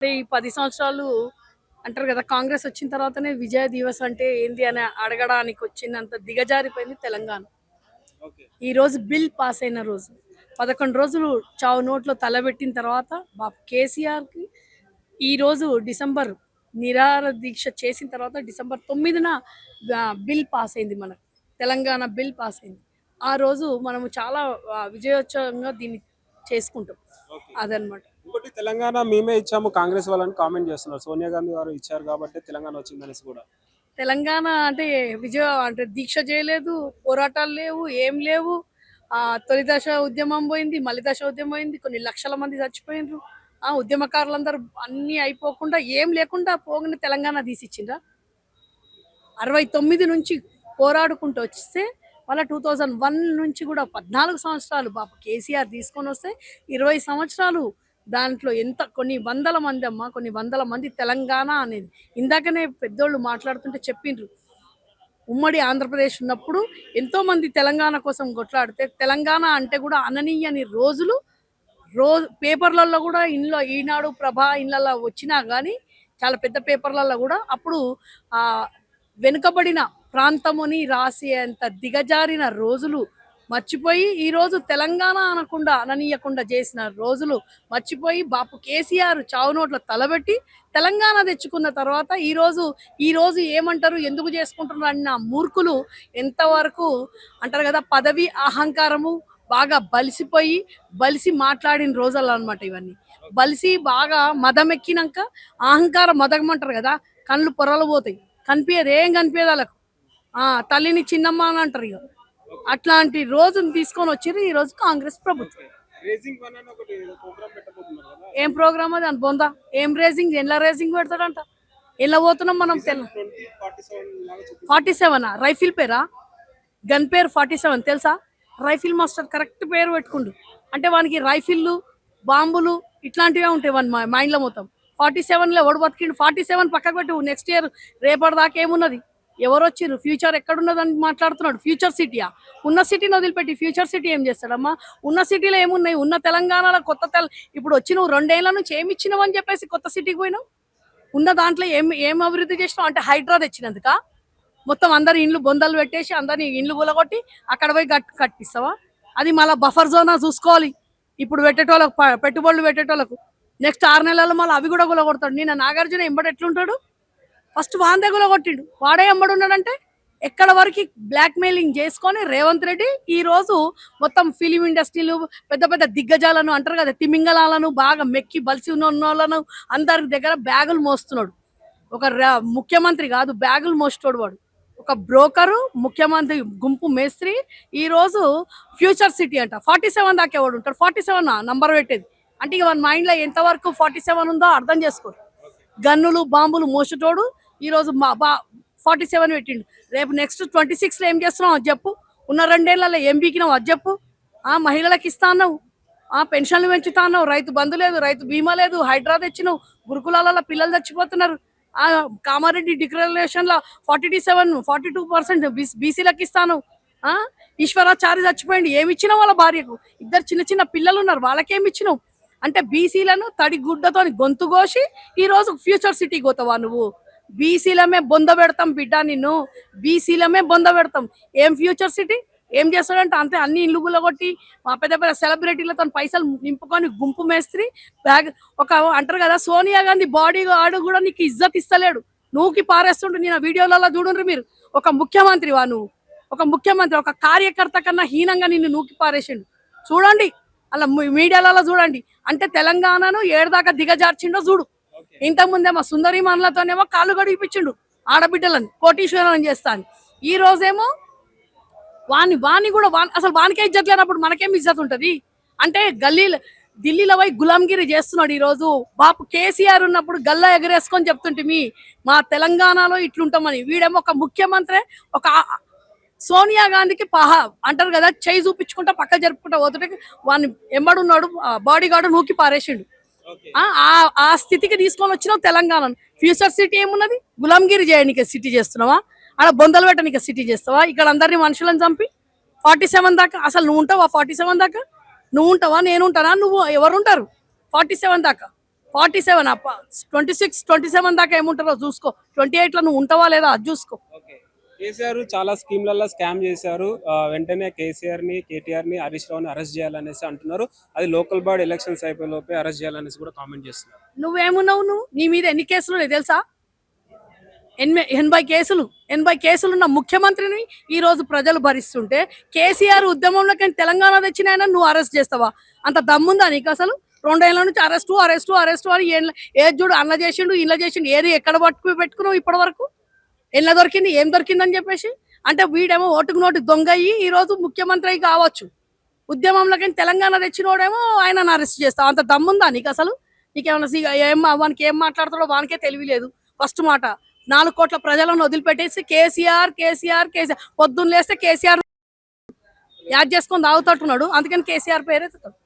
అంటే ఈ పది సంవత్సరాలు అంటారు కదా కాంగ్రెస్ వచ్చిన తర్వాతనే విజయ దివస్ అంటే ఏంది అని అడగడానికి వచ్చినంత దిగజారిపోయింది తెలంగాణ. ఈ రోజు బిల్ పాస్ అయిన రోజు పదకొండు రోజులు చావు నోట్లో తలబెట్టిన తర్వాత బాబు కేసీఆర్కి ఈ రోజు డిసెంబర్ నిరార దీక్ష చేసిన తర్వాత డిసెంబర్ తొమ్మిదిన బిల్ పాస్ అయింది మనకు. తెలంగాణ బిల్ పాస్ అయింది. ఆ రోజు మనము చాలా విజయోత్సవంగా దీన్ని చేసుకుంటాం. అదనమాట ఇంకోటి తెలంగాణ మేమే ఇచ్చాము కాంగ్రెస్ వాళ్ళని కామెంట్ చేస్తున్నారు. సోనియా గాంధీ గారు ఇచ్చారు కాబట్టి తెలంగాణ వచ్చిందనేసి కూడా. తెలంగాణ అంటే విజయ అంటే దీక్ష చేయలేదు పోరాటాలు లేవు ఏం లేవు. తొలి దశ ఉద్యమం పోయింది మళ్ళీ దశ ఉద్యమం పోయింది కొన్ని లక్షల మంది చచ్చిపోయినారు. ఆ ఉద్యమకారులందరూ అన్నీ అయిపోకుండా ఏం లేకుండా పోగానే తెలంగాణ తీసిచ్చిండ్రా. అరవై తొమ్మిది నుంచి పోరాడుకుంటూ వస్తే మళ్ళీ టూ థౌజండ్ వన్ నుంచి కూడా పద్నాలుగు సంవత్సరాలు బాబు కేసీఆర్ తీసుకొని వస్తే ఇరవై సంవత్సరాలు దాంట్లో ఎంత కొన్ని వందల మంది అమ్మ కొన్ని వందల మంది తెలంగాణ అనేది. ఇందాకనే పెద్దోళ్ళు మాట్లాడుతుంటే చెప్పిండ్రు. ఉమ్మడి ఆంధ్రప్రదేశ్ ఉన్నప్పుడు ఎంతోమంది తెలంగాణ కోసం కొట్లాడితే తెలంగాణ అంటే కూడా అననీయని రోజులు రోజు పేపర్లలో కూడా ఇంట్లో ఈనాడు ప్రభా ఇళ్ళల్లో వచ్చినా కానీ చాలా పెద్ద పేపర్లలో కూడా అప్పుడు వెనుకబడిన ప్రాంతముని రాసేంత దిగజారిన రోజులు మర్చిపోయి ఈరోజు తెలంగాణ అనకుండా అననీయకుండా చేసిన రోజులు మర్చిపోయి బాపు కేసీఆర్ చావునోట్ల తలబెట్టి తెలంగాణ తెచ్చుకున్న తర్వాత ఈరోజు ఈరోజు ఈ రోజు ఏమంటారు ఎందుకు చేసుకుంటున్నారు అన్న మూర్ఖులు ఎంతవరకు అంటారు కదా పదవి అహంకారము బాగా బలిసిపోయి బలిసి మాట్లాడిన రోజులు అనమాట ఇవన్నీ. బలిసి బాగా మదమెక్కినాక అహంకారం మదగమంటారు కదా కళ్ళు పొరలు పోతాయి. కనిపించదు ఏం కనిపించదు వాళ్ళకు. ఆ తల్లిని చిన్నమ్మ అని అంటారు ఇక అట్లాంటి రోజుని తీసుకొని వచ్చిర్రు ఈ రోజు కాంగ్రెస్ ప్రభుత్వం. ఏం ప్రోగ్రామ్ అది? అని బొందా? ఏం రేసింగ్ ఎలా రేసింగ్ పెడతాడంట? ఎలా పోతున్నాం మనం తెల్ల ఫార్టీ సెవెన్ రైఫిల్ పేరా? గన్ పేరు ఫార్టీ సెవెన్ తెలుసా? రైఫిల్ మాస్టర్ కరెక్ట్ పేరు పెట్టుకుండు. అంటే వానికి రైఫిల్లు బాంబులు ఇట్లాంటివే ఉంటాయి వాని మై- మైండ్లో మొత్తం. ఫార్టీ సెవెన్లో ఎవడు బతికిండు. ఫార్టీ సెవెన్ పక్కకు పెట్టు. నెక్స్ట్ ఇయర్ రేపటి దాకా ఏమున్నది? ఎవరు వచ్చిర్రు? ఫ్యూచర్ ఎక్కడున్నదని మాట్లాడుతున్నాడు. ఫ్యూచర్ సిటీయా ఉన్న సిటీని వదిలిపెట్టి ఫ్యూచర్ సిటీ ఏం చేస్తాడమ్మా? ఉన్న సిటీలో ఏమున్నాయి? ఉన్న తెలంగాణలో కొత్త తెల ఇప్పుడు వచ్చి నువ్వు రెండేళ్ళ నుంచి ఏమి ఇచ్చినావు అని చెప్పేసి కొత్త సిటీకి పోయినావు? ఉన్న దాంట్లో ఏం ఏం అభివృద్ధి చేసినావు? అంటే హైడ్రా తెచ్చినందుక? మొత్తం అందరి ఇండ్లు బొందలు పెట్టేసి అందరిని ఇండ్లు కూలగొట్టి అక్కడ పోయి కట్ కట్టిస్తావా? అది మళ్ళీ బఫర్ జోనా చూసుకోవాలి. ఇప్పుడు పెట్టేటోళ్ళకు పెట్టుబడులు పెట్టేటోళ్ళకు. నెక్స్ట్ ఆరు నెలల్లో మళ్ళీ అవి కూడా కూలగొడతాడు. నిన్న నాగార్జున ఎంబడి ఎట్లుంటాడు? ఫస్ట్ వాంతేగులో కొట్టిండు. వాడే ఎంబడి ఉన్నాడంటే ఎక్కడ వరకు బ్లాక్ మెయిలింగ్ చేసుకొని రేవంత్ రెడ్డి ఈ రోజు మొత్తం ఫిలిం ఇండస్ట్రీలు పెద్ద పెద్ద దిగ్గజాలను అంటారు కదా తిమింగలాలను బాగా మెక్కి బలిసి ఉన్న వాళ్ళను అందరి దగ్గర బ్యాగులు మోస్తున్నాడు. ఒక రా- ముఖ్యమంత్రి కాదు బ్యాగులు మోస్తాడు వాడు. ఒక బ్రోకరు ముఖ్యమంత్రి గుంపు మేస్త్రి ఈ రోజు ఫ్యూచర్ సిటీ అంట. ఫార్టీ సెవెన్ దాకా ఎవడు ఉంటాడు? ఫార్టీ సెవెన్ నంబర్ పెట్టేది. అంటే ఇక మన మైండ్లో ఎంతవరకు ఫార్టీ సెవెన్ ఉందో అర్థం చేసుకోరు. గన్నులు బాంబులు మోసేటోడు ఈ రోజు మా బా ఫార్టీ సెవెన్ పెట్టిండు. రేపు నెక్స్ట్ ట్వంటీ సిక్స్లో ఏం చేస్తున్నావు అది చెప్పు. ఉన్న రెండేళ్ళలో ఏం బీకినావు అది చెప్పు. ఆ మహిళలకు ఇస్తా అన్నావు. ఆ పెన్షన్లు పెంచుతా అన్నావు. రైతు బంధు లేదు రైతు బీమా లేదు హైడ్రా తెచ్చినావు. గురుకులాలలో పిల్లలు చచ్చిపోతున్నారు. ఆ Kamareddy డిక్లరేషన్లో forty seven forty two percent బీసీలకు ఇస్తాను ఆ? ఈశ్వరాచారి చచ్చిపోయింది ఏమి ఇచ్చినావు వాళ్ళ భార్యకు? ఇద్దరు చిన్న చిన్న పిల్లలు ఉన్నారు. వాళ్ళకేమి ఇచ్చినావు? అంటే బీసీలను తడి గుడ్డతో గొంతు కోసి ఈ రోజు ఫ్యూచర్ సిటీ పోతావా నువ్వు? బీసీలమే బొంద పెడతాం బిడ్డ నిన్ను. బీసీలమే బొంద పెడతాం. ఏం ఫ్యూచర్ సిటీ ఏం చేస్తాడంటే అంతే అన్ని ఇల్లు కొట్టి మా పెద్ద పెద్ద సెలబ్రిటీలతో పైసలు నింపుకొని గుంపు మేస్త్రి బ్యాగ్ ఒక అంటారు కదా సోనియా గాంధీ బాడీ ఆడు కూడా నీకు ఇజ్జత్ ఇస్తలేడు. నువ్వుకి పారేస్తుంటే నేను ఆ వీడియోలలో చూడండి మీరు. ఒక ముఖ్యమంత్రి వా నువ్వు. ఒక ముఖ్యమంత్రి ఒక కార్యకర్త కన్నా హీనంగా నిన్ను నూకి పారేసిండు. చూడండి అలా మీ- మీడియాలలో చూడండి. అంటే తెలంగాణను ఏడుదాకా దిగజార్చిండో చూడు. ఇంతకుముందేమో సుందరి మనలతోనేమో కాళ్ళు గడిపించిండు ఆడబిడ్డలను కోటీశ్వరులను చేస్తాను ఈ రోజేమో వాని వాని కూడా వా అసలు వానికే ఇజ్జత్ లేనప్పుడు మనకేం ఇజ్జత్ ఉంటుంది? అంటే గల్లీలో ఢిల్లీలో పోయి గులాంగిరి చేస్తున్నాడు ఈరోజు. బాపు కేసీఆర్ ఉన్నప్పుడు గల్లా ఎగరేసుకొని చెప్తుంటే మీ మా తెలంగాణలో ఇట్లుంటామని. వీడేమో ఒక ముఖ్యమంత్రి ఒక సోనియా గాంధీకి పహ అంటారు కదా చేయి చూపించుకుంటా పక్క జరుపుకుంటా పోతుంటే వాడిని ఎంబడున్నాడు బాడీ గార్డు నూకి పారేసిండు. ఆ ఆ- స్థితికి తీసుకొని వచ్చిన తెలంగాణ ఫ్యూచర్ సిటీ ఏమున్నది? గులాంగిరి చేయడానికి సిటీ చేస్తున్నావా? ఆడ బొందలు పెట్టడానికి సిటీ చేస్తావా? ఇక్కడ అందరినీ మనుషులను చంపి ఫార్టీ సెవెన్ దాకా అసలు నువ్వు ఉంటావా ఫార్టీ సెవెన్ దాకా? నువ్వు ఉంటావా? నేను ఉంటానా? నువ్వు ఎవరు ఉంటారు ఫార్టీ సెవెన్ దాకా. ఫార్టీ సెవెన్ అప్ప ట్వంటీ సిక్స్ ట్వంటీ సెవెన్ దాకా ఏముంటారో చూసుకో. ట్వంటీ ఎయిట్లో నువ్వు ఉంటావా లేదా అది చూసుకో. కేసీఆర్ చాలా స్కీమ్లలో స్కామ్ చేశారు. వెంటనే కేసీఆర్ని కేటీఆర్ని హరీష్ రావుని అరెస్ట్ చేయాలనేసి అంటున్నారు. అది లోకల్ బాడీ ఎలక్షన్స్ అయిపోయే లోపే అరెస్ట్ చేయాలనేసి కూడా కామెంట్ చేస్తున్నారు. నువ్వేమున్నావు నువ్వు? నీ మీద ఎన్ని కేసులు తెలుసా? ఎనభై ఎనభై కేసులు. ఎనభై కేసులు ఉన్న ముఖ్యమంత్రిని ఈ రోజు ప్రజలు భరిస్తుంటే కేసీఆర్ ఉద్యమంలోకి తెలంగాణ తెచ్చిన ఆయన నువ్వు అరెస్ట్ చేస్తావా? అంత దమ్ముందా నీకు అసలు? రెండేళ్ళ నుంచి అరెస్టు అరెస్టు అరెస్టు అని ఏ ఏది చూడు అన్న చేసిండు ఇలా చేసిండు ఏది ఎక్కడ పట్టుకు పెట్టుకున్నావు ఇప్పటి వరకు ఎలా దొరికింది ఏం దొరికిందని చెప్పేసి? అంటే వీడేమో ఓటుకు నోటు దొంగ అయ్యి ఈ రోజు ముఖ్యమంత్రి అయి కావచ్చు. కానీ తెలంగాణ తెచ్చినోడేమో ఆయన అరెస్ట్ చేస్తావు అంత దమ్ముందా నీకు అసలు? నీకేమన్నా ఏం వానికి ఏం మాట్లాడతాడో వానికే తెలియలేదు ఫస్ట్ మాట. నాలుగు కోట్ల ప్రజలను వదిలిపెట్టేసి కేసీఆర్ కేసీఆర్ కేసీఆర్. పొద్దున్న లేస్తే కేసీఆర్ యాడ్ చేసుకొని తాగుతట్టున్నాడు. అందుకని కేసీఆర్ పేరు ఎత్తుతాడు